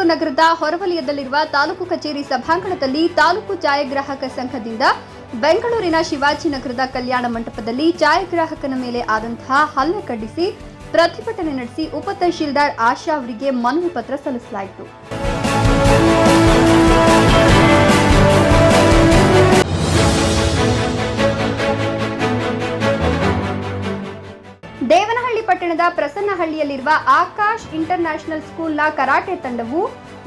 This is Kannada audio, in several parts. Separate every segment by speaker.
Speaker 1: ಗೌರಿಬಿದನೂರು ನಗರದ ಹೊರವಲಯದಲ್ಲಿರುವ ತಾಲೂಕು ಕಚೇರಿ ಸಭಾಂಗಣದಲ್ಲಿ ತಾಲೂಕು ಛಾಯಾಗ್ರಾಹಕ ಸಂಘದಿಂದ ಬೆಂಗಳೂರಿನ ಶಿವಾಜಿನಗರದ ಕಲ್ಯಾಣ ಮಂಟಪದಲ್ಲಿ ಛಾಯಾಗ್ರಾಹಕನ ಮೇಲೆ ಆದಂತಹ ಹಲ್ಲೆ ಖಂಡಿಸಿ ಪ್ರತಿಭಟನೆ ನಡೆಸಿ ಉಪ ತಹಶೀಲ್ದಾರ್ ಆಶಾ ಅವರಿಗೆ ಮನವಿ ಪತ್ರ ಸಲ್ಲಿಸಲಾಯಿತು. ಪ್ರಸನ್ನಹಳ್ಳಿಯಲ್ಲಿರುವ ಆಕಾಶ್ ಇಂಟರ್ ನ್ಯಾಷನಲ್ ಸ್ಕೂಲ್ನ ಕರಾಟೆ ತಂಡವು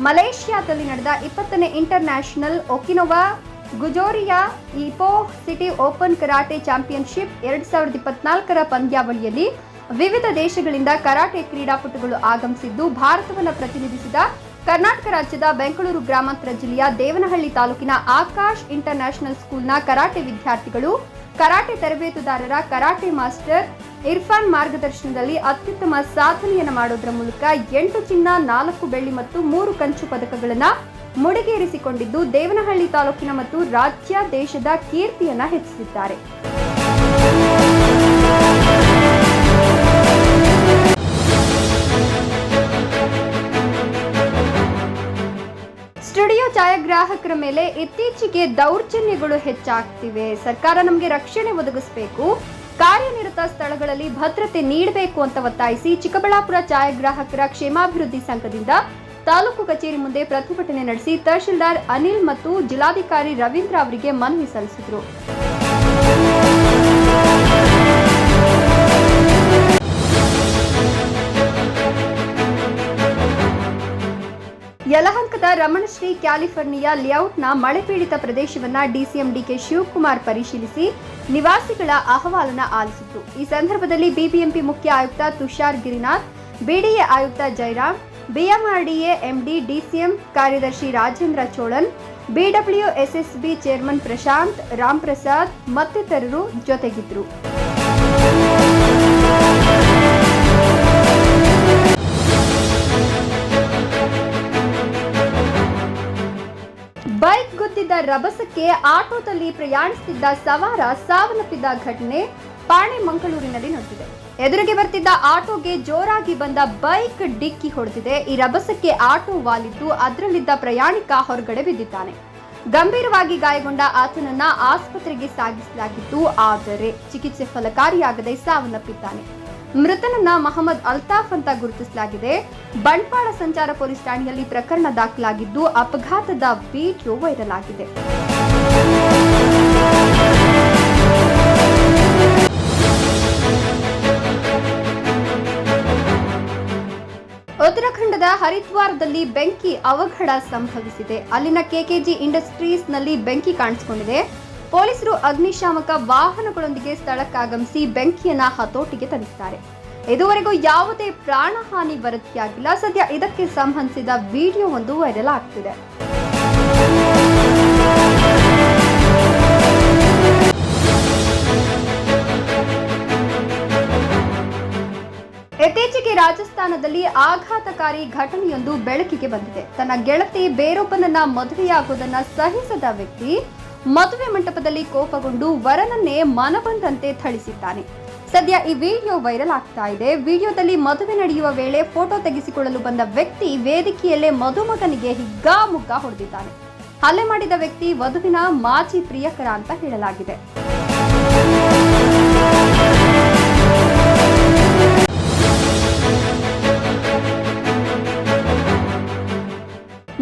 Speaker 1: ಮಲೇಷ್ಯಾದಲ್ಲಿ ನಡೆದ ಇಪ್ಪತ್ತನೇ international Okinawa, ಗುಜೋರಿಯಾ, Ipoh city open karate championship ಎರಡ್ ಸಾವಿರದ ಇಪ್ಪತ್ನಾಲ್ಕರ ಪಂದ್ಯಾವಳಿಯಲ್ಲಿ ವಿವಿಧ ದೇಶಗಳಿಂದ ಕರಾಟೆ ಕ್ರೀಡಾಪಟುಗಳು ಆಗಮಿಸಿದ್ದು, ಭಾರತವನ್ನು ಪ್ರತಿನಿಧಿಸಿದ ಕರ್ನಾಟಕ ರಾಜ್ಯದ ಬೆಂಗಳೂರು ಗ್ರಾಮಾಂತರ ಜಿಲ್ಲೆಯ ದೇವನಹಳ್ಳಿ ತಾಲೂಕಿನ ಆಕಾಶ್ ಇಂಟರ್ ನ್ಯಾಷನಲ್ ಸ್ಕೂಲ್ನ ಕರಾಟೆ ವಿದ್ಯಾರ್ಥಿಗಳು, ಕರಾಟೆ ತರಬೇತುದಾರರ ಕರಾಟೆ ಮಾಸ್ಟರ್ ಇರ್ಫಾನ್ ಮಾರ್ಗದರ್ಶನದಲ್ಲಿ ಅತ್ಯುತ್ತಮ ಸಾಧನೆಯನ್ನು ಮಾಡೋದ್ರ ಮೂಲಕ ಎಂಟು ಚಿನ್ನ, ನಾಲ್ಕು ಬೆಳ್ಳಿ ಮತ್ತು ಮೂರು ಕಂಚು ಪದಕಗಳನ್ನು ಮುಡಿಗೇರಿಸಿಕೊಂಡಿದ್ದು ದೇವನಹಳ್ಳಿ ತಾಲೂಕಿನ ಮತ್ತು ರಾಜ್ಯ ದೇಶದ ಕೀರ್ತಿಯನ್ನ ಹೆಚ್ಚಿಸಿದ್ದಾರೆ. ಸ್ಟುಡಿಯೋ ಛಾಯಾಗ್ರಾಹಕರ ಮೇಲೆ ಇತ್ತೀಚೆಗೆ ದೌರ್ಜನ್ಯಗಳು ಹೆಚ್ಚಾಗ್ತಿವೆ. ಸರ್ಕಾರ ನಮಗೆ ರಕ್ಷಣೆ ಒದಗಿಸಬೇಕು. ಕಾರ್ಯನಿರತ ಸ್ಥಳಗಳಲ್ಲಿ ಭದ್ರತೆ ನೀಡಬೇಕು ಅಂತ ಒತ್ತಾಯಿಸಿ ಚಿಕ್ಕಬಳ್ಳಾಪುರ ಛಾಯಾಗ್ರಾಹಕರ ಕ್ಷೇಮಾಭಿವೃದ್ಧಿ ಸಂಘದಿಂದ ತಾಲೂಕು ಕಚೇರಿ ಮುಂದೆ ಪ್ರತಿಭಟನೆ ನಡೆಸಿ ತಹಶೀಲ್ದಾರ್ ಅನಿಲ್ ಮತ್ತು ಜಿಲ್ಲಾಧಿಕಾರಿ ರವೀಂದ್ರ ಅವರಿಗೆ ಮನವಿ ಸಲ್ಲಿಸಿದರು. ರಮಣಶ್ರೀ ಕ್ಯಾಲಿಫೋರ್ನಿಯಾ ಲೇಔಟ್ನ ಮಳೆ ಪೀಡಿತ ಪ್ರದೇಶವನ್ನು ಡಿಸಿಎಂ ಡಿಕೆ ಶಿವಕುಮಾರ್ ಪರಿಶೀಲಿಸಿ ನಿವಾಸಿಗಳ ಅಹವಾಲನ ಆಲಿಸಿತು ಈ ಸಂದರ್ಭದಲ್ಲಿ ಬಿಬಿಎಂಪಿ ಮುಖ್ಯ ಆಯುಕ್ತ ತುಷಾರ್ ಗಿರಿನಾಥ್, ಬಿಡಿಎ ಆಯುಕ್ತ ಜಯರಾಮ್ ಬಿಎಂಆರ್ಡಿಎ ಎಂಡಿ ಡಿಸಿಎಂ ಕಾರ್ಯದರ್ಶಿ Rajendra Cholan BW SSB chairman Prashant Ram Prasad ಮತ್ತಿತರರು ಜೊತೆಗಿದ್ರು ಗುದ್ದಿದ್ದ ರಭಸಕ್ಕೆ ಆಟೋದಲ್ಲಿ ಪ್ರಯಾಣಿಸುತ್ತಿದ್ದ ಸವಾರ ಸಾವನ್ನಪ್ಪಿದ್ದ ಘಟನೆ ಪಾಣೆ ಮಂಗಳೂರಿನಲ್ಲಿ ನಡೆದಿದೆ. ಎದುರಿಗೆ ಬರ್ತಿದ್ದ ಆಟೋಗೆ ಜೋರಾಗಿ ಬಂದ ಬೈಕ್ ಡಿಕ್ಕಿ ಹೊಡೆದಿದೆ. ಈ ರಭಸಕ್ಕೆ ಆಟೋ ವಾಲಿದ್ದು ಅದರಲ್ಲಿದ್ದ ಪ್ರಯಾಣಿಕ ಹೊರಗಡೆ ಬಿದ್ದಿದ್ದಾನೆ. ಗಂಭೀರವಾಗಿ ಗಾಯಗೊಂಡ ಆತನನ್ನ ಆಸ್ಪತ್ರೆಗೆ ಸಾಗಿಸಲಾಗಿದ್ದು ಆದರೆ ಚಿಕಿತ್ಸೆ ಫಲಕಾರಿಯಾಗದೆ ಸಾವನ್ನಪ್ಪಿದ್ದಾನೆ. ಮೃತನನ್ನ ಮಹಮ್ಮದ್ ಅಲ್ತಾಫ್ ಅಂತ ಗುರುತಿಸಲಾಗಿದೆ. ಬಂಟ್ವಾಳ ಸಂಚಾರ ಪೊಲೀಸ್ ಠಾಣೆಯಲ್ಲಿ ಪ್ರಕರಣ ದಾಖಲಾಗಿದ್ದು ಅಪಘಾತದ ವಿಡಿಯೋ ವೈರಲ್ ಆಗಿದೆ. ಉತ್ತರಾಖಂಡದ ಹರಿದ್ವಾರದಲ್ಲಿ ಬೆಂಕಿ ಅವಘಡ ಸಂಭವಿಸಿದೆ. ಅಲ್ಲಿನ ಕೆಕೆಜಿ ಇಂಡಸ್ಟ್ರೀಸ್ನಲ್ಲಿ ಬೆಂಕಿ ಕಾಣಿಸಿಕೊಂಡಿದೆ. ಪೊಲೀಸರು ಅಗ್ನಿಶಾಮಕ ವಾಹನಗಳೊಂದಿಗೆ ಸ್ಥಳಕ್ಕಾಗಮಿಸಿ ಬೆಂಕಿಯನ್ನ ಹತೋಟಿಗೆ ತಂದಿದ್ದಾರೆ ಇದುವರೆಗೂ ಯಾವುದೇ ಪ್ರಾಣಹಾನಿ ವರದಿಯಾಗಿಲ್ಲ ಸದ್ಯ ಇದಕ್ಕೆ ಸಂಬಂಧಿಸಿದ ವಿಡಿಯೋ ಒಂದು ವೈರಲ್ ಆಗ್ತಿದೆ. ಇತ್ತೀಚೆಗೆ ರಾಜಸ್ಥಾನದಲ್ಲಿ ಆಘಾತಕಾರಿ ಘಟನೆಯೊಂದು ಬೆಳಕಿಗೆ ಬಂದಿದೆ. ತನ್ನ ಗೆಳತಿ ಬೇರೊಬ್ಬನನ್ನ ಮದುವೆಯಾಗುವುದನ್ನ ಸಹಿಸದ ವ್ಯಕ್ತಿ ಮದುವೆ ಮಂಟಪದಲ್ಲಿ ಕೋಪಗೊಂಡು ವರನನ್ನೇ ಮನಬಂದಂತೆ ಥಳಿಸಿದ್ದಾನೆ. ಸದ್ಯ ಈ ವಿಡಿಯೋ ವೈರಲ್ ಆಗ್ತಾ ಇದೆ. ವಿಡಿಯೋದಲ್ಲಿ ಮದುವೆ ನಡೆಯುವ ವೇಳೆ ಫೋಟೋ ತೆಗೆಸಿಕೊಳ್ಳಲು ಬಂದ ವ್ಯಕ್ತಿ ವೇದಿಕೆಯಲ್ಲೇ ಮದುಮಗನಿಗೆ ಹಿಗ್ಗಾಮುಗ್ಗಾ ಹೊಡೆದಿದ್ದಾನೆ. ಹಲ್ಲೆ ಮಾಡಿದ ವ್ಯಕ್ತಿ ವಧುವಿನ ಮಾಜಿ ಪ್ರಿಯಕರ ಅಂತ ಹೇಳಲಾಗಿದೆ.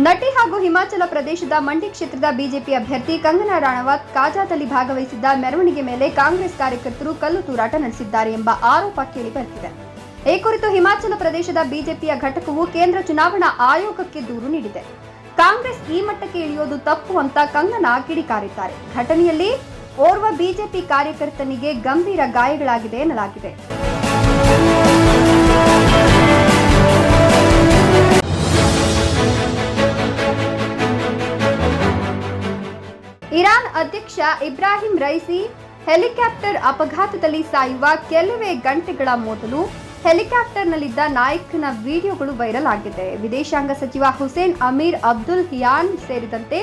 Speaker 1: ನಟಿ ಹಾಗೂ ಹಿಮಾಚಲ ಪ್ರದೇಶದ ಮಂಡಿ ಕ್ಷೇತ್ರದ ಬಿಜೆಪಿ ಅಭ್ಯರ್ಥಿ ಕಂಗನಾ ರಾಣಾವತ್ ಕಾಜಾದಲ್ಲಿ ಭಾಗವಹಿಸಿದ್ದ ಮೆರವಣಿಗೆ ಮೇಲೆ ಕಾಂಗ್ರೆಸ್ ಕಾರ್ಯಕರ್ತರು ಕಲ್ಲು ತೂರಾಟ ನಡೆಸಿದ್ದಾರೆ ಎಂಬ ಆರೋಪ ಕೇಳಿ ಬರುತ್ತಿದೆ ಈ ಕುರಿತು ಹಿಮಾಚಲ ಪ್ರದೇಶದ ಬಿಜೆಪಿಯ ಘಟಕವು ಕೇಂದ್ರ ಚುನಾವಣಾ ಆಯೋಗಕ್ಕೆ ದೂರು ನೀಡಿದೆ. ಕಾಂಗ್ರೆಸ್ ಈ ಮಟ್ಟಕ್ಕೆ ಇಳಿಯೋದು ತಪ್ಪು ಅಂತ ಕಂಗನಾ ಕಿಡಿಕಾರಿದ್ದಾರೆ. ಘಟನೆಯಲ್ಲಿ ಓರ್ವ ಬಿಜೆಪಿ ಕಾರ್ಯಕರ್ತನಿಗೆ ಗಂಭೀರ ಗಾಯಗಳಾಗಿದೆ ಎನ್ನಲಾಗಿದೆ. ಇರಾನ್ ಅಧ್ಯಕ್ಷ ಇಬ್ರಾಹಿಂ ರೈಸಿ ಹೆಲಿಕಾಪ್ಟರ್ ಅಪಘಾತದಲ್ಲಿ ಸಾಯುವ ಕೆಲವೇ ಗಂಟೆಗಳ ಮೊದಲು ಹೆಲಿಕಾಪ್ಟರ್ನಲ್ಲಿದ್ದ ನಾಯಕನ ವಿಡಿಯೋಗಳು ವೈರಲ್ ಆಗಿದೆ ವಿದೇಶಾಂಗ ಸಚಿವ ಹುಸೇನ್ ಅಮೀರ್ ಅಬ್ದುಲ್ ಹಿಯಾನ್ ಸೇರಿದಂತೆ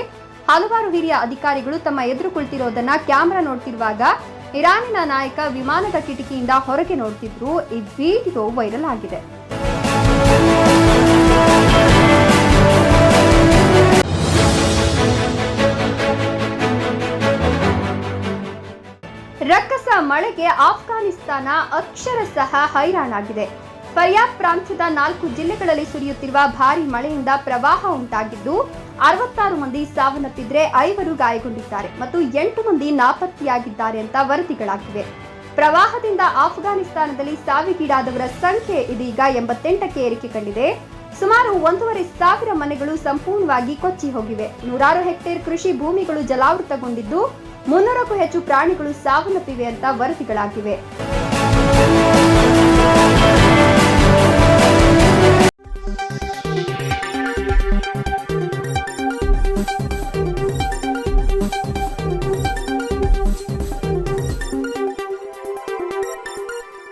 Speaker 1: ಹಲವಾರು ಹಿರಿಯ ಅಧಿಕಾರಿಗಳು ತಮ್ಮ ಎದುರು ಕುಳಿತಿರೋದನ್ನ ಕ್ಯಾಮೆರಾ ನೋಡ್ತಿರುವಾಗ ಇರಾನಿನ ನಾಯಕ ವಿಮಾನದ ಕಿಟಕಿಯಿಂದ ಹೊರಗೆ ನೋಡ್ತಿದ್ರು. ಈ ವಿಡಿಯೋ ವೈರಲ್ ಆಗಿದೆ. ಆಫ್ಘಾನಿಸ್ತಾನ ಅಕ್ಷರಶಃ ಹೈರಾಣಾಗಿದೆ. ಪರ್ಯಾಪ್ ಪ್ರಾಂತ್ಯದ ನಾಲ್ಕು ಜಿಲ್ಲೆಗಳಲ್ಲಿ ಸುರಿಯುತ್ತಿರುವ ಭಾರಿ ಮಳೆಯಿಂದ ಪ್ರವಾಹ ಉಂಟಾಗಿದ್ದು, ಅರವತ್ತಾರು ಮಂದಿ ಸಾವನ್ನಪ್ಪಿದ್ರೆ ಐವರು ಗಾಯಗೊಂಡಿದ್ದಾರೆ ಮತ್ತು ಎಂಟು ಮಂದಿ ನಾಪತ್ತೆಯಾಗಿದ್ದಾರೆ ಅಂತ ವರದಿಗಳಾಗಿವೆ. ಪ್ರವಾಹದಿಂದ ಆಫ್ಘಾನಿಸ್ತಾನದಲ್ಲಿ ಸಾವಿಗೀಡಾದವರ ಸಂಖ್ಯೆ ಇದೀಗ ಎಂಬತ್ತೆಂಟಕ್ಕೆ ಏರಿಕೆ ಕಂಡಿದೆ ಸುಮಾರು ಒಂದೂವರೆ ಸಾವಿರ ಮನೆಗಳು ಸಂಪೂರ್ಣವಾಗಿ ಕೊಚ್ಚಿ ಹೋಗಿವೆ. ನೂರಾರು ಹೆಕ್ಟೇರ್ ಕೃಷಿ ಭೂಮಿಗಳು ಜಲಾವೃತಗೊಂಡಿದ್ದು ಮುನ್ನೂರಕ್ಕೂ ಹೆಚ್ಚು ಪ್ರಾಣಿಗಳು ಸಾವನ್ನಪ್ಪಿವೆ ಅಂತ ವರದಿಗಳಾಗಿವೆ.